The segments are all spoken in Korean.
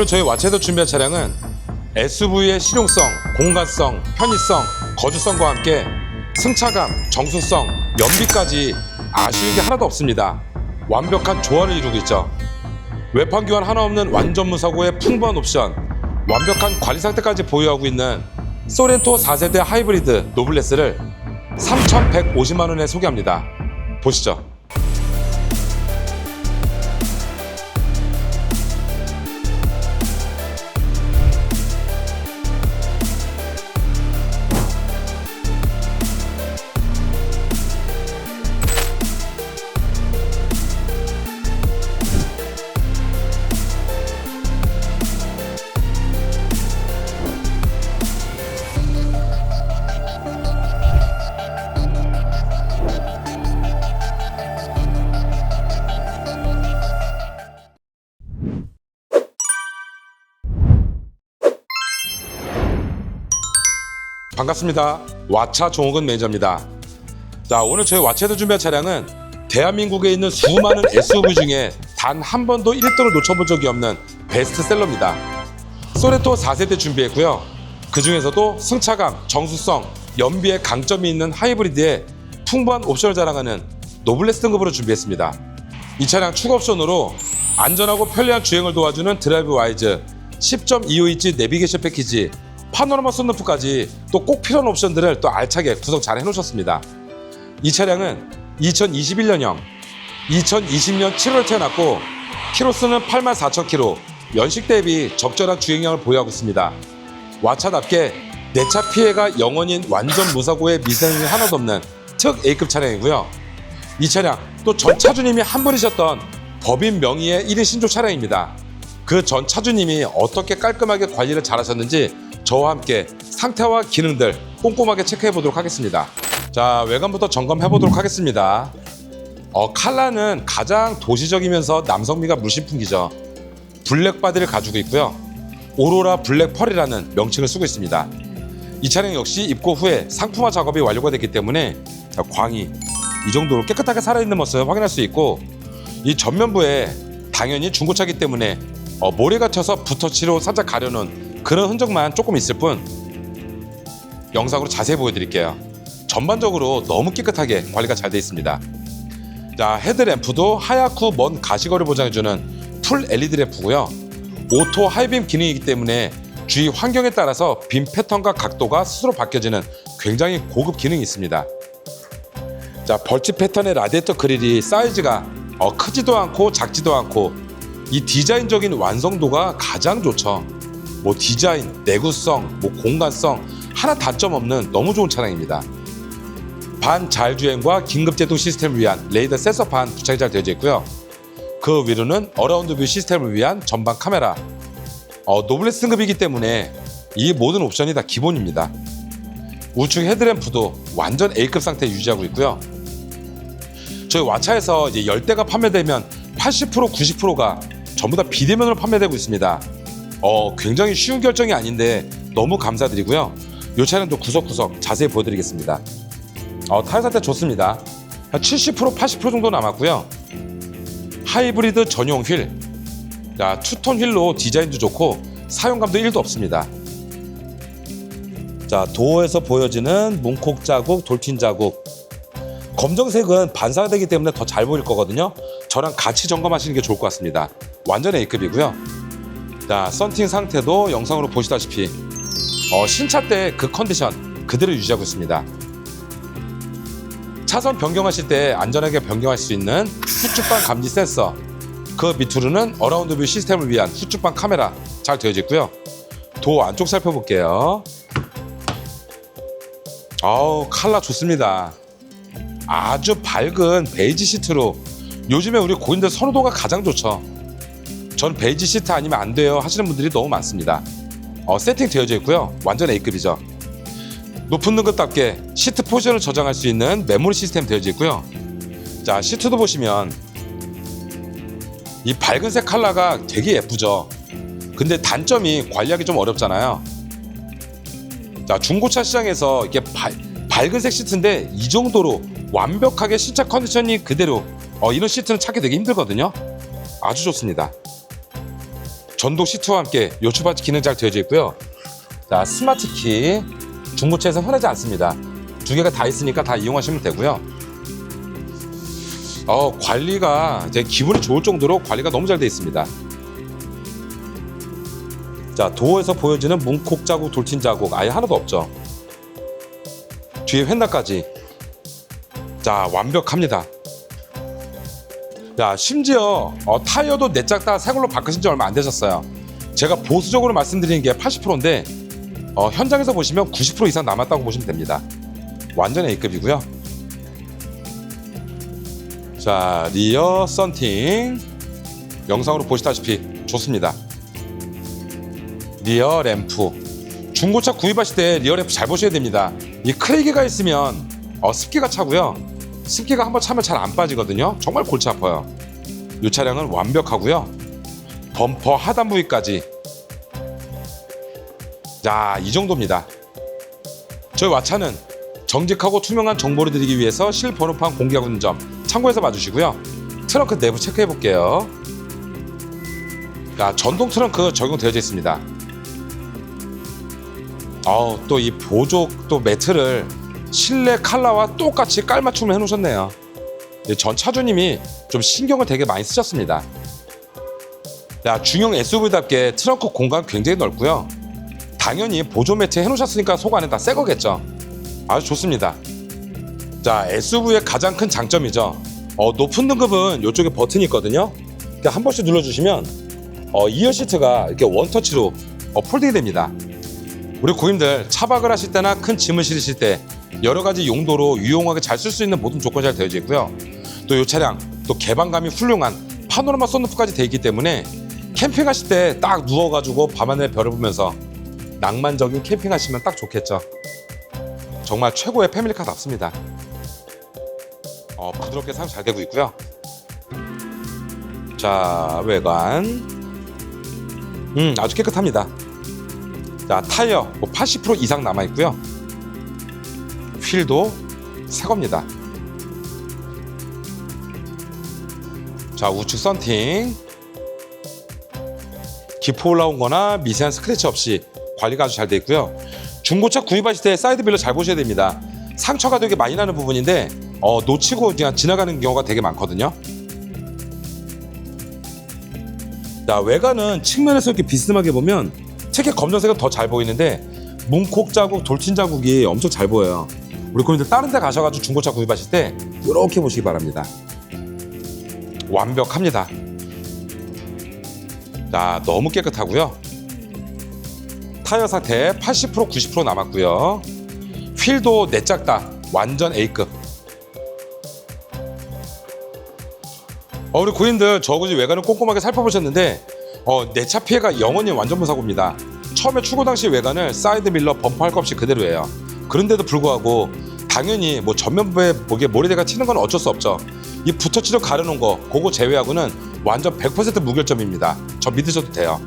오늘 저희 와체에서 준비한 차량은 SUV의 실용성, 공간성, 편의성, 거주성과 함께 승차감, 정수성, 연비까지 아쉬운 게 하나도 없습니다. 완벽한 조화를 이루고 있죠. 외판 교환 하나 없는 완전 무 사고의 풍부한 옵션, 완벽한 관리 상태까지 보유하고 있는 소렌토 4세대 하이브리드 노블레스를 3,150만 원에 소개합니다. 보시죠. 반갑습니다. 와차 종욱은 매니저입니다. 자, 오늘 저희 와차에서 준비한 차량은 대한민국에 있는 수많은 SUV 중에 단 한 번도 1등을 놓쳐본 적이 없는 베스트셀러입니다. 소레토 4세대 준비했고요. 그 중에서도 승차감, 정수성, 연비에 강점이 있는 하이브리드에 풍부한 옵션을 자랑하는 노블레스 등급으로 준비했습니다. 이 차량 추가 옵션으로 안전하고 편리한 주행을 도와주는 드라이브 와이즈, 10.25인치 내비게이션 패키지, 파노라마 썬루프까지 또 꼭 필요한 옵션들을 또 알차게 구성 잘 해놓으셨습니다. 이 차량은 2021년형, 2020년 7월 태어났고 키로수는 8만 4천 킬로, 연식 대비 적절한 주행량을 보유하고 있습니다. 와차답게 내 차 피해가 영원인 완전 무사고의 미세능이 하나도 없는 특 A급 차량이고요. 이 차량 또 전 차주님이 한 분이셨던 법인 명의의 1인 신조 차량입니다. 그 전 차주님이 어떻게 깔끔하게 관리를 잘하셨는지 저와 함께 상태와 기능들 꼼꼼하게 체크해 보도록 하겠습니다. 자 외관부터 점검해 보도록 하겠습니다. 어, 칼라는 가장 도시적이면서 남성미가 물씬 풍기죠. 블랙 바디를 가지고 있고요. 오로라 블랙 펄이라는 명칭을 쓰고 있습니다. 이 차량 역시 입고 후에 상품화 작업이 완료가 됐기 때문에 자, 광이 이 정도로 깨끗하게 살아있는 모습 확인할 수 있고 이 전면부에 당연히 중고차기 때문에 어, 모래가 튀어서 붓터치로 살짝 가려놓은 그런 흔적만 조금 있을 뿐 영상으로 자세히 보여드릴게요. 전반적으로 너무 깨끗하게 관리가 잘 되어 있습니다. 자 헤드램프도 하얗고 먼 가시거리 보장해주는 풀 LED 램프고요. 오토 하이빔 기능이기 때문에 주위 환경에 따라서 빔 패턴과 각도가 스스로 바뀌어지는 굉장히 고급 기능이 있습니다. 자 벌집 패턴의 라디에이터 그릴이 사이즈가 어, 크지도 않고 작지도 않고 이 디자인적인 완성도가 가장 좋죠. 뭐 디자인, 내구성, 뭐 공간성 하나 단점 없는 너무 좋은 차량입니다. 반 자율주행과 긴급제동 시스템을 위한 레이더 센서 반 부착이 잘 되어져 있고요. 그 위로는 어라운드 뷰 시스템을 위한 전방 카메라. 어, 노블레스 등급이기 때문에 이 모든 옵션이 다 기본입니다. 우측 헤드램프도 완전 A급 상태 유지하고 있고요. 저희 와차에서 이제 열대가 판매되면 80% 90%가 전부 다 비대면으로 판매되고 있습니다. 어, 굉장히 쉬운 결정이 아닌데 너무 감사드리고요. 이 차량도 구석구석 자세히 보여드리겠습니다. 어, 타이어 상태 좋습니다. 한 70% 80% 정도 남았고요. 하이브리드 전용 휠. 자, 투톤 휠로 디자인도 좋고 사용감도 1도 없습니다. 자, 도어에서 보여지는 문콕 자국, 돌핀 자국. 검정색은 반사되기 때문에 더 잘 보일 거거든요. 저랑 같이 점검하시는 게 좋을 것 같습니다. 완전 A급이고요. 자, 썬팅 상태도 영상으로 보시다시피 어, 신차 때 그 컨디션 그대로 유지하고 있습니다. 차선 변경하실 때 안전하게 변경할 수 있는 후측방 감지 센서 그 밑으로는 어라운드 뷰 시스템을 위한 후측방 카메라 잘 되어져 있고요. 도어 안쪽 살펴볼게요. 아우 칼라 좋습니다. 아주 밝은 베이지 시트로 요즘에 우리 고인들 선호도가 가장 좋죠 전 베이지 시트 아니면 안 돼요 하시는 분들이 너무 많습니다 어, 세팅 되어져 있고요 완전 A급이죠 높은 등급답게 시트 포지션을 저장할 수 있는 메모리 시스템 되어져 있고요. 자 시트도 보시면 이 밝은색 컬러가 되게 예쁘죠. 근데 단점이 관리하기 좀 어렵잖아요. 자 중고차 시장에서 이게 발- 밝은색 시트인데 이 정도로 완벽하게 신차 컨디션이 그대로 어, 이런 시트는 찾기 되게 힘들거든요. 아주 좋습니다. 전동 시트와 함께 요추바지 기능 잘 되어져 있고요. 자, 스마트 키 중고차에서 흔하지 않습니다. 두 개가 다 있으니까 다 이용하시면 되고요. 어, 관리가 제 기분이 좋을 정도로 관리가 너무 잘 되어 있습니다. 자, 도어에서 보여지는 문콕 자국, 돌진 자국 아예 하나도 없죠. 뒤에 휀다까지. 자, 완벽합니다. 자, 심지어 어, 타이어도 내짝 다 새 걸로 바꾸신 지 얼마 안 되셨어요. 제가 보수적으로 말씀드리는 게 80%인데 어, 현장에서 보시면 90% 이상 남았다고 보시면 됩니다. 완전 A급이고요. 자, 리어 썬팅 영상으로 보시다시피 좋습니다. 리어 램프 중고차 구입하실 때 리어 램프 잘 보셔야 됩니다. 이 크레이기가 있으면 어, 습기가 차고요. 습기가 한번 차면 잘 안 빠지거든요. 정말 골치 아파요. 이 차량은 완벽하고요. 범퍼 하단 부위까지 자, 이 정도입니다. 저희 와차는 정직하고 투명한 정보를 드리기 위해서 실번호판 공개하고 있는 점 참고해서 봐주시고요. 트렁크 내부 체크해 볼게요. 자, 전동 트렁크 적용되어져 있습니다. 어, 또 이 보조 또 매트를 실내 칼라와 똑같이 깔맞춤을 해놓으셨네요. 예, 전 차주님이 좀 신경을 되게 많이 쓰셨습니다. 야, 중형 SUV답게 트렁크 공간 굉장히 넓고요. 당연히 보조 매트 해놓으셨으니까 속 안에 다 새 거겠죠. 아주 좋습니다. 자, SUV의 가장 큰 장점이죠. 어, 높은 등급은 이쪽에 버튼이 있거든요. 한 번씩 눌러주시면 어, 이어 시트가 이렇게 원터치로 어, 폴딩이 됩니다. 우리 고객님들 차박을 하실 때나 큰 짐을 실으실 때 여러 가지 용도로 유용하게 잘 쓸 수 있는 모든 조건이 잘 되어져 있고요. 또 이 차량 또 개방감이 훌륭한 파노라마 썬루프까지 되어 있기 때문에 캠핑하실 때 딱 누워가지고 밤하늘 별을 보면서 낭만적인 캠핑하시면 딱 좋겠죠. 정말 최고의 패밀리카답습니다. 어, 부드럽게 사용 잘 되고 있고요. 자 외관, 음 아주 깨끗합니다. 자 타이어 뭐 80% 이상 남아 있고요. 휠도 새 겁니다. 자 우측 썬팅 기포 올라온 거나 미세한 스크래치 없이 관리가 아주 잘돼 있고요. 중고차 구입하실 때 사이드 빌러 잘 보셔야 됩니다. 상처가 되게 많이 나는 부분인데 어, 놓치고 그냥 지나가는 경우가 되게 많거든요. 자 외관은 측면에서 이렇게 비스듬하게 보면 특히 검정색은 더 잘 보이는데 문콕 자국, 돌진 자국이 엄청 잘 보여요. 우리 고객님들 다른 데 가셔가지고 중고차 구입하실 때 이렇게 보시기 바랍니다. 완벽합니다. 자 너무 깨끗하고요. 타이어 상태 80% 90% 남았고요. 휠도 내짝 다 완전 A급. 어, 우리 고객님들 저그지 외관을 꼼꼼하게 살펴보셨는데 어, 내 차 피해가 영원히 완전 무사고입니다. 처음에 출고 당시 외관을 사이드 밀러 범퍼 할것 없이 그대로예요. 그런데도 불구하고 당연히 뭐 전면부에 목에 모래대가 튀는 건 어쩔 수 없죠. 이 붙어치려 가려놓은 거 그거 제외하고는 완전 100% 무결점입니다. 저 믿으셔도 돼요.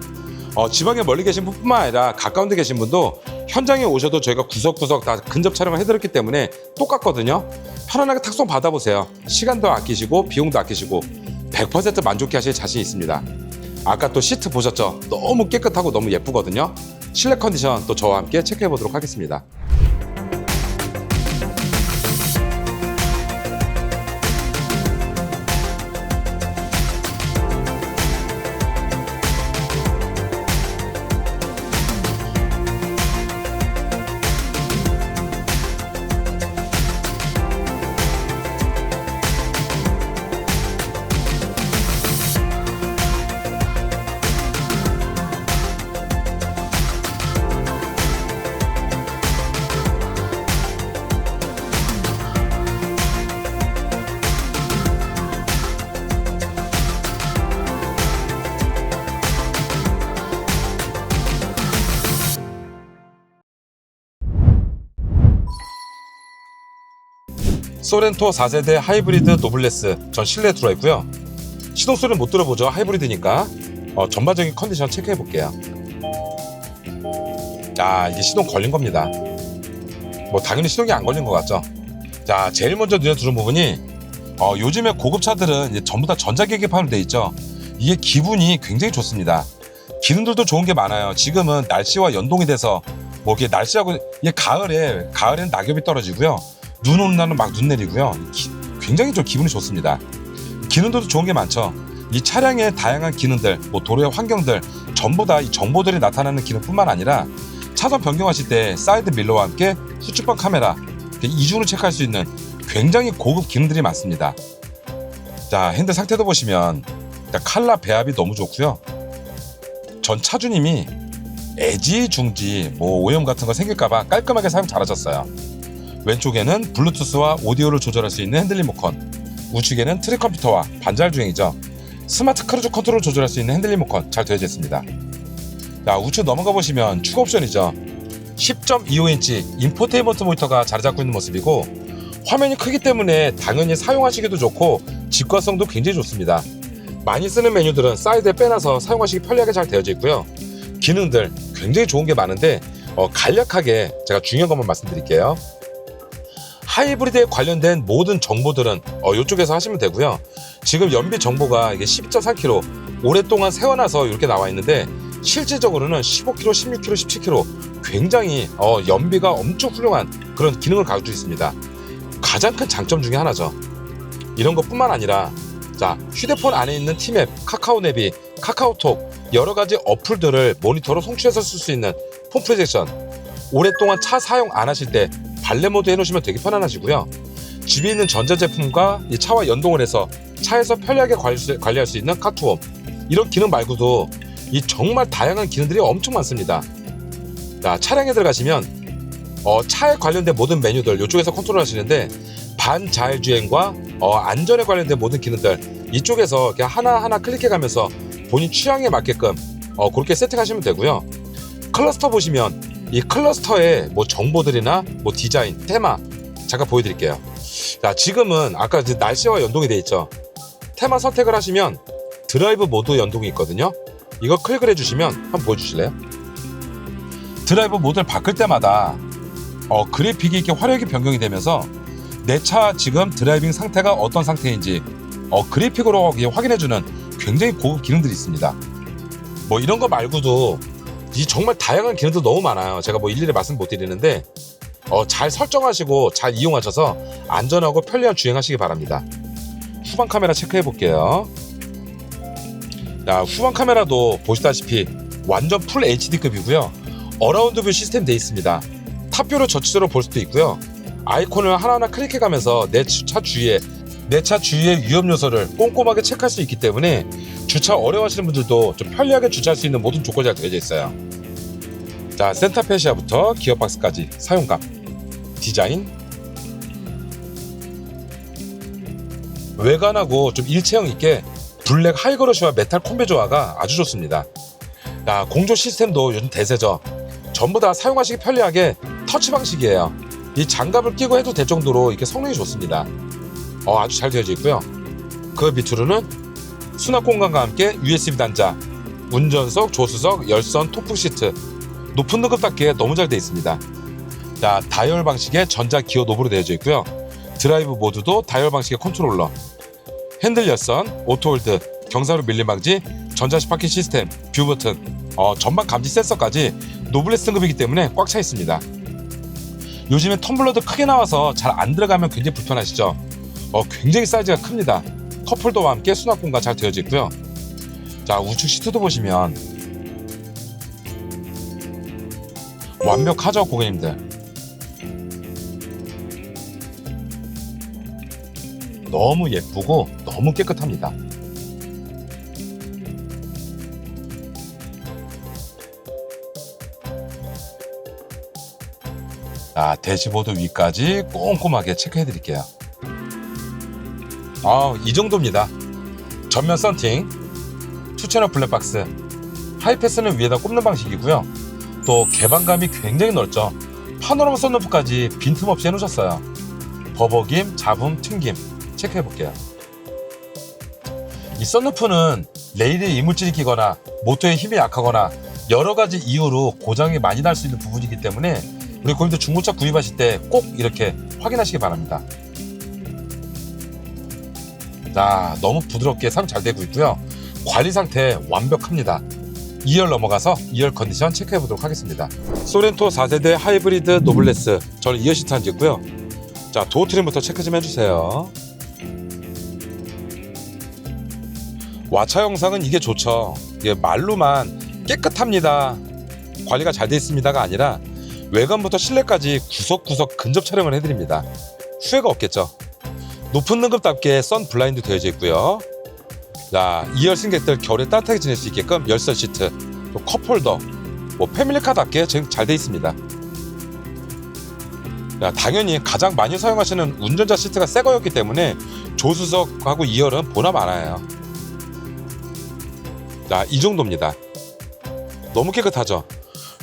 어, 지방에 멀리 계신 분뿐만 아니라 가까운 데 계신 분도 현장에 오셔도 저희가 구석구석 다 근접 촬영을 해드렸기 때문에 똑같거든요. 편안하게 탁송 받아보세요. 시간도 아끼시고 비용도 아끼시고 100% 만족해 하실 자신 있습니다. 아까 또 시트 보셨죠? 너무 깨끗하고 너무 예쁘거든요. 실내 컨디션 또 저와 함께 체크해 보도록 하겠습니다. 소렌토 4세대 하이브리드 노블레스 전 실내에 들어와 있고요. 시동 소리는 못 들어보죠. 하이브리드니까. 어, 전반적인 컨디션 체크해 볼게요. 자, 이게 시동 걸린 겁니다. 뭐 당연히 시동이 안 걸린 것 같죠. 자, 제일 먼저 눈에 들어온 부분이 어, 요즘에 고급 차들은 이제 전부 다 전자 계기판으로 돼 있죠. 이게 기분이 굉장히 좋습니다. 기능들도 좋은 게 많아요. 지금은 날씨와 연동이 돼서 뭐 이게 날씨하고 이게 가을에 가을에는 낙엽이 떨어지고요. 눈 오는 날은 막 눈 내리고요. 기- 굉장히 좀 기분이 좋습니다. 기능들도 좋은 게 많죠. 이 차량의 다양한 기능들, 뭐 도로의 환경들 전부 다 이 정보들이 나타나는 기능뿐만 아니라 차선 변경하실 때 사이드 밀러와 함께 후측방 카메라 이중으로 체크할 수 있는 굉장히 고급 기능들이 많습니다. 자 핸들 상태도 보시면 칼라 배합이 너무 좋고요. 전 차주님이 애지중지 뭐 오염 같은 거 생길까봐 깔끔하게 사용 잘하셨어요. 왼쪽에는 블루투스와 오디오를 조절할 수 있는 핸들 리모컨, 우측에는 트랙 컴퓨터와 반잘 주행이죠. 스마트 크루즈 컨트롤 조절할 수 있는 핸들 리모컨 잘 되어져 있습니다. 자 우측 넘어가 보시면 추가 옵션이죠. 10.25인치 인포테인먼트 모니터가 자리 잡고 있는 모습이고 화면이 크기 때문에 당연히 사용하시기도 좋고 직관성도 굉장히 좋습니다. 많이 쓰는 메뉴들은 사이드에 빼놔서 사용하시기 편리하게 잘 되어져 있고요. 기능들 굉장히 좋은 게 많은데 어, 간략하게 제가 중요한 것만 말씀드릴게요. 하이브리드에 관련된 모든 정보들은 어, 이쪽에서 하시면 되고요. 지금 연비 정보가 이게 12.3km 오랫동안 세워놔서 이렇게 나와 있는데 실질적으로는 15km, 16km, 17km 굉장히 어, 연비가 엄청 훌륭한 그런 기능을 가지고 있습니다. 가장 큰 장점 중에 하나죠. 이런 것뿐만 아니라 자 휴대폰 안에 있는 티맵, 카카오 내비, 카카오톡 여러 가지 어플들을 모니터로 송출해서 쓸 수 있는 폰 프로젝션 오랫동안 차 사용 안 하실 때 발레 모드 해놓으시면 되게 편안하시고요. 집에 있는 전자제품과 이 차와 연동을 해서 차에서 편리하게 관리- 관리할 수 있는 카투홈 이런 기능 말고도 이 정말 다양한 기능들이 엄청 많습니다. 자 차량에 들어가시면 어, 차에 관련된 모든 메뉴들 이쪽에서 컨트롤 하시는데 반자율 주행과 어, 안전에 관련된 모든 기능들 이쪽에서 하나하나 클릭해 가면서 본인 취향에 맞게끔 어, 그렇게 세팅하시면 되고요. 클러스터 보시면 이 클러스터의 뭐 정보들이나 뭐 디자인, 테마 잠깐 보여드릴게요. 자, 지금은 아까 날씨와 연동이 돼 있죠. 테마 선택을 하시면 드라이브 모드 연동이 있거든요. 이거 클릭을 해주시면 한번 보여주실래요? 드라이브 모드를 바꿀 때마다 어, 그래픽이 이렇게 화려하게 변경이 되면서 내 차 지금 드라이빙 상태가 어떤 상태인지 어, 그래픽으로 확인해주는 굉장히 고급 기능들이 있습니다. 뭐 이런 거 말고도 이 정말 다양한 기능도 너무 많아요. 제가 뭐 일일이 말씀 못 드리는데 어, 잘 설정하시고 잘 이용하셔서 안전하고 편리한 주행하시기 바랍니다. 후방 카메라 체크해 볼게요. 자, 후방 카메라도 보시다시피 완전 풀 HD급이고요. 어라운드 뷰 시스템 돼 있습니다. 탑뷰로 저치도로 볼 수도 있고요. 아이콘을 하나하나 클릭해 가면서 내 차 주위에 내 차 주위의 위험 요소를 꼼꼼하게 체크할 수 있기 때문에 주차 어려워하시는 분들도 좀 편리하게 주차할 수 있는 모든 조건이 잘 되어져 있어요. 자, 센터페시아부터 기어박스까지 사용감, 디자인, 외관하고 좀 일체형 있게 블랙 하이그로시와 메탈 콤비 조화가 아주 좋습니다. 야, 공조 시스템도 요즘 대세죠. 전부 다 사용하시기 편리하게 터치 방식이에요. 이 장갑을 끼고 해도 될 정도로 이렇게 성능이 좋습니다. 어, 아주 잘 되어져 있고요. 그 밑으로는 수납 공간과 함께 USB 단자, 운전석, 조수석, 열선, 토프 시트, 높은 등급답게 너무 잘 되어 있습니다. 자, 다이얼 방식의 전자 기어 노브로 되어져 있고요. 드라이브 모드도 다이얼 방식의 컨트롤러, 핸들 열선, 오토홀드, 경사로 밀림 방지, 전자 스파킹 시스템, 뷰 버튼, 어, 전방 감지 센서까지 노블레스 등급이기 때문에 꽉 차 있습니다. 요즘에 텀블러도 크게 나와서 잘 안 들어가면 굉장히 불편하시죠? 어, 굉장히 사이즈가 큽니다. 컵홀더와 함께 수납 공간 잘 되어져 있고요. 자, 우측 시트도 보시면 완벽하죠, 고객님들. 너무 예쁘고 너무 깨끗합니다. 자, 대시보드 위까지 꼼꼼하게 체크해 드릴게요. 아, 이 정도입니다. 전면 썬팅, 투채널 블랙박스, 하이패스는 위에다 꼽는 방식이고요. 또 개방감이 굉장히 넓죠. 파노라마 썬루프까지 빈틈없이 해놓으셨어요. 버벅임, 잡음, 튕김 체크해 볼게요. 이 썬루프는 레일에 이물질이 끼거나 모터의 힘이 약하거나 여러 가지 이유로 고장이 많이 날 수 있는 부분이기 때문에 우리 고객님들 중고차 구입하실 때 꼭 이렇게 확인하시기 바랍니다. 자, 너무 부드럽게 사용 잘 되고 있고요. 관리 상태 완벽합니다. 2열 넘어가서 2열 컨디션 체크해 보도록 하겠습니다. 소렌토 4세대 하이브리드 노블레스 저는 2열 시트 앉았고요. 자 도어 트림부터 체크 좀 해주세요. 와차 영상은 이게 좋죠. 이게 말로만 깨끗합니다. 관리가 잘 돼 있습니다가 아니라 외관부터 실내까지 구석구석 근접 촬영을 해드립니다. 후회가 없겠죠. 높은 등급답게 선 블라인드 되어져 있고요. 자, 2열 승객들 겨울에 따뜻하게 지낼 수 있게끔 열선 시트, 또 컵홀더, 뭐 패밀리카답게 지금 잘 돼 있습니다. 자, 당연히 가장 많이 사용하시는 운전자 시트가 새 거였기 때문에 조수석하고 2열은 보나 많아요. 자, 이 정도입니다. 너무 깨끗하죠.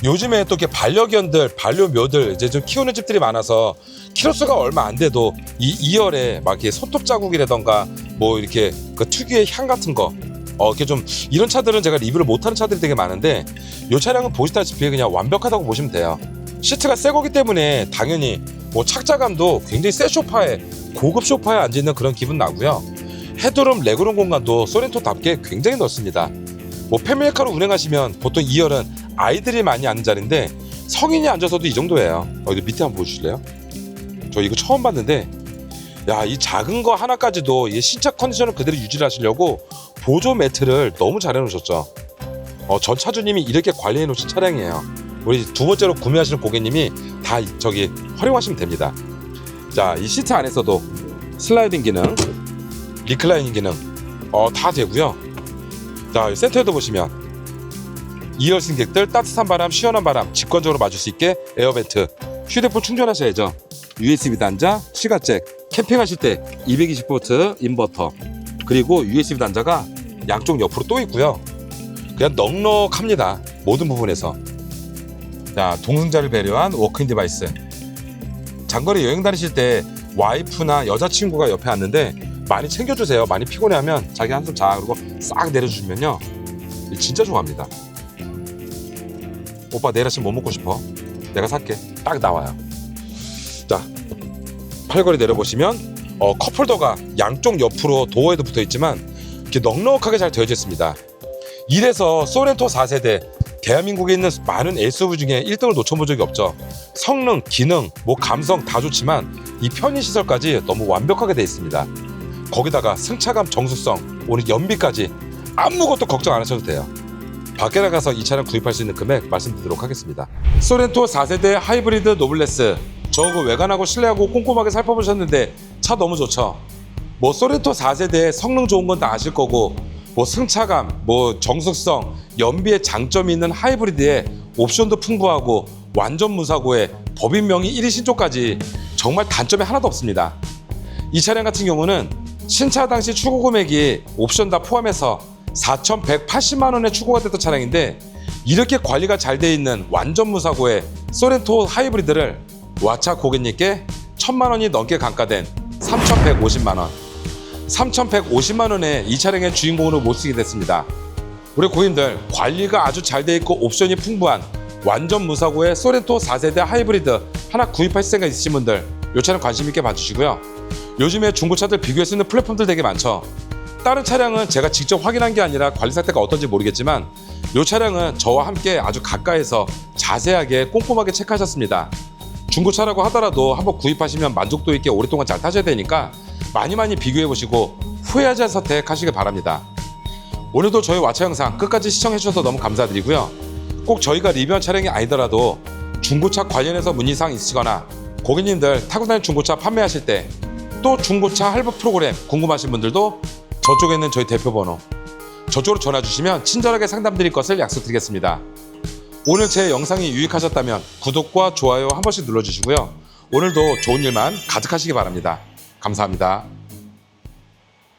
요즘에 또 이렇게 반려견들, 반려묘들 이제 좀 키우는 집들이 많아서 키로수가 얼마 안 돼도 이 2열에 막 이렇게 손톱 자국이라던가 뭐 이렇게 그 특유의 향 같은 거 어, 이렇게 좀 이런 차들은 제가 리뷰를 못하는 차들이 되게 많은데 이 차량은 보시다시피 그냥 완벽하다고 보시면 돼요. 시트가 새 거기 때문에 당연히 뭐 착자감도 굉장히 새 소파에 고급 소파에 앉아 있는 그런 기분 나고요. 헤드룸 레그룸 공간도 소렌토답게 굉장히 넓습니다. 뭐 패밀리카로 운행하시면 보통 2열은 아이들이 많이 앉는 자리인데 성인이 앉아서도 이 정도예요. 어, 이거 밑에 한번 보여주실래요? 저 이거 처음 봤는데 야 이 작은 거 하나까지도 이 신차 컨디션을 그대로 유지를 하시려고 보조 매트를 너무 잘 해놓으셨죠. 어, 전 차주님이 이렇게 관리해 놓으신 차량이에요. 우리 두 번째로 구매하시는 고객님이 다 저기 활용하시면 됩니다. 자, 이 시트 안에서도 슬라이딩 기능, 리클라이닝 기능, 어, 다 되고요. 자, 이 센터에도 보시면 2열 승객들 따뜻한 바람, 시원한 바람 직관적으로 맞을 수 있게 에어벤트, 휴대폰 충전하셔야죠. USB 단자, 시가잭, 캠핑하실 때 220V 인버터, 그리고 USB 단자가 양쪽 옆으로 또 있고요. 그냥 넉넉합니다. 모든 부분에서. 자, 동승자를 배려한 워크인 디바이스. 장거리 여행 다니실 때 와이프나 여자친구가 옆에 앉는데 많이 챙겨주세요. 많이 피곤해하면 자기 한숨 자 그러고 싹 내려주시면요. 진짜 좋아합니다. 오빠 내일 아침 뭐 먹고 싶어? 내가 살게. 딱 나와요. 자, 팔걸이 내려보시면 어, 컵홀더가 양쪽 옆으로 도어에도 붙어 있지만 이렇게 넉넉하게 잘 되어져 있습니다. 이래서 소렌토 4세대 대한민국에 있는 많은 SUV 중에 1등을 놓쳐본 적이 없죠. 성능, 기능, 뭐 감성 다 좋지만 이 편의 시설까지 너무 완벽하게 돼 있습니다. 거기다가 승차감, 정수성, 오늘 연비까지 아무것도 걱정 안 하셔도 돼요. 밖에 나가서 이 차량 구입할 수 있는 금액 말씀드리도록 하겠습니다. 소렌토 4세대 하이브리드 노블레스 저거 외관하고 실내하고 꼼꼼하게 살펴보셨는데 차 너무 좋죠. 뭐 소렌토 4세대 성능 좋은 건 다 아실 거고 뭐 승차감, 뭐 정숙성, 연비에 장점이 있는 하이브리드에 옵션도 풍부하고 완전 무사고에 법인 명의 1위 신조까지 정말 단점이 하나도 없습니다. 이 차량 같은 경우는 신차 당시 출고 금액이 옵션 다 포함해서 4,180만 원에 출고가 됐던 차량인데 이렇게 관리가 잘 돼 있는 완전 무사고의 소렌토 하이브리드를 와차 고객님께 1,000만 원이 넘게 감가된 3,150만 원. 3,150만 원에 이 차량의 주인공으로 모시게 됐습니다. 우리 고객님들 관리가 아주 잘 돼 있고 옵션이 풍부한 완전 무사고의 소렌토 4세대 하이브리드 하나 구입할 생각 있으신 분들 이 차량 관심 있게 봐주시고요. 요즘에 중고차들 비교할 수 있는 플랫폼들 되게 많죠. 다른 차량은 제가 직접 확인한 게 아니라 관리 상태가 어떤지 모르겠지만 이 차량은 저와 함께 아주 가까이서 자세하게 꼼꼼하게 체크하셨습니다. 중고차라고 하더라도 한번 구입하시면 만족도 있게 오랫동안 잘 타셔야 되니까 많이 많이 비교해 보시고 후회하지 않은 선택하시길 바랍니다. 오늘도 저희 와차 영상 끝까지 시청해 주셔서 너무 감사드리고요. 꼭 저희가 리뷰한 차량이 아니더라도 중고차 관련해서 문의사항 있으시거나 고객님들 타고 다니는 중고차 판매하실 때 또 중고차 할부 프로그램 궁금하신 분들도 저쪽에 있는 저희 대표 번호 저쪽으로 전화 주시면 친절하게 상담 드릴 것을 약속드리겠습니다. 오늘 제 영상이 유익하셨다면 구독과 좋아요 한 번씩 눌러주시고요. 오늘도 좋은 일만 가득하시기 바랍니다. 감사합니다.